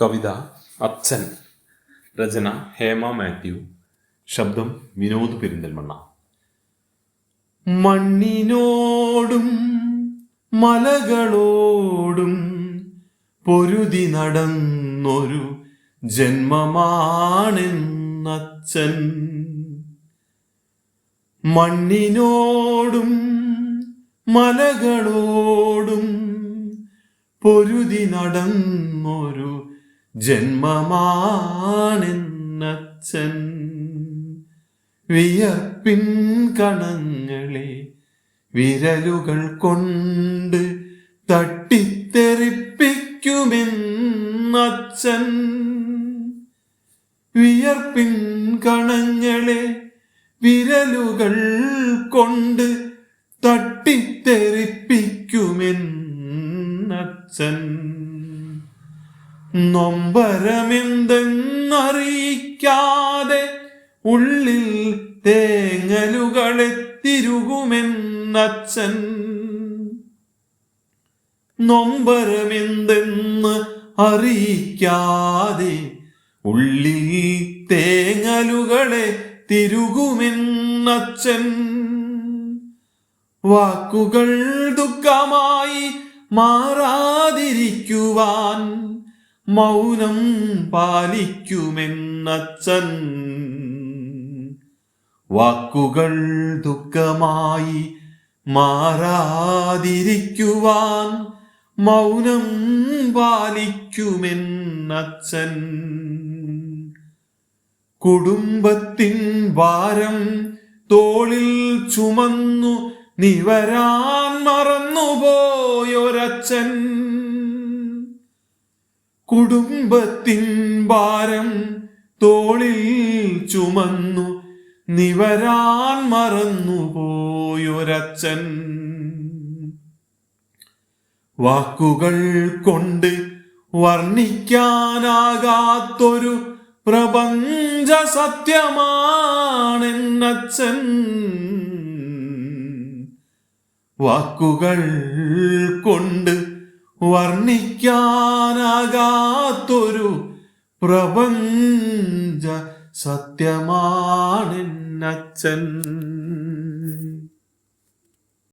കവിത അച്ഛൻ രചന ഹേമ മാത്യു ശബ്ദം വിനോദ് പെരിന്തൽമണ്ണ. മണ്ണിനോടും മലകളോടും പൊരുതി നടന്നൊരു ജന്മമാണെന്നച്ഛൻ. മണ്ണിനോടും മലകളോടും പൊരുതി നടന്നൊരു ജന്മമാണെന്നച്ഛൻ. വിയപ്പിൻ കണങ്ങളെ വിരലുകൾ കൊണ്ട് തട്ടിത്തെറിപ്പിക്കുമെന്നച്ഛൻ. വിയർപ്പിൻ കണങ്ങളെ വിരലുകൾ കൊണ്ട് തട്ടിത്തെറിപ്പിക്കുമെന്നച്ഛൻ. നൊമ്പരമെന്തെന്നറിയിക്കാതെ ഉള്ളിൽ തേങ്ങലുകളെത്തിരുകുമെന്നച്ഛൻ. നൊമ്പരമെന്തെന്ന് അറിയിക്കാതെ ഉള്ളിൽ തേങ്ങലുകളെ തിരുകുമെന്നച്ഛൻ വാക്കുകൾ ദുഃഖമായി മാറാതിരിക്കുവാൻ മൗനം പാലിക്കുമെന്നച്ഛൻ. വാക്കുകൾ ദുഃഖമായി മാറാതിരിക്കുവാൻ മൗനം പാലിക്കുമെന്നച്ഛൻ. കുടുംബത്തിൻ ഭാരം തോളിൽ ചുമന്നു നിവരാൻ മറന്നുപോയൊരച്ഛൻ. കുടുംബത്തിൻ ഭാരം തോളിൽ ചുമന്നു. നിവരാൻ മറന്നുപോയൊരച്ഛൻ. വാക്കുകൾ കൊണ്ട് വർണിക്കാനാകാത്തൊരു പ്രപഞ്ച സത്യമാണെന്നച്ഛൻ. വാക്കുകൾ കൊണ്ട് വർണിക്കാനാകാത്തൊരു പ്രപഞ്ച സത്യമാണെന്നച്ഛൻ.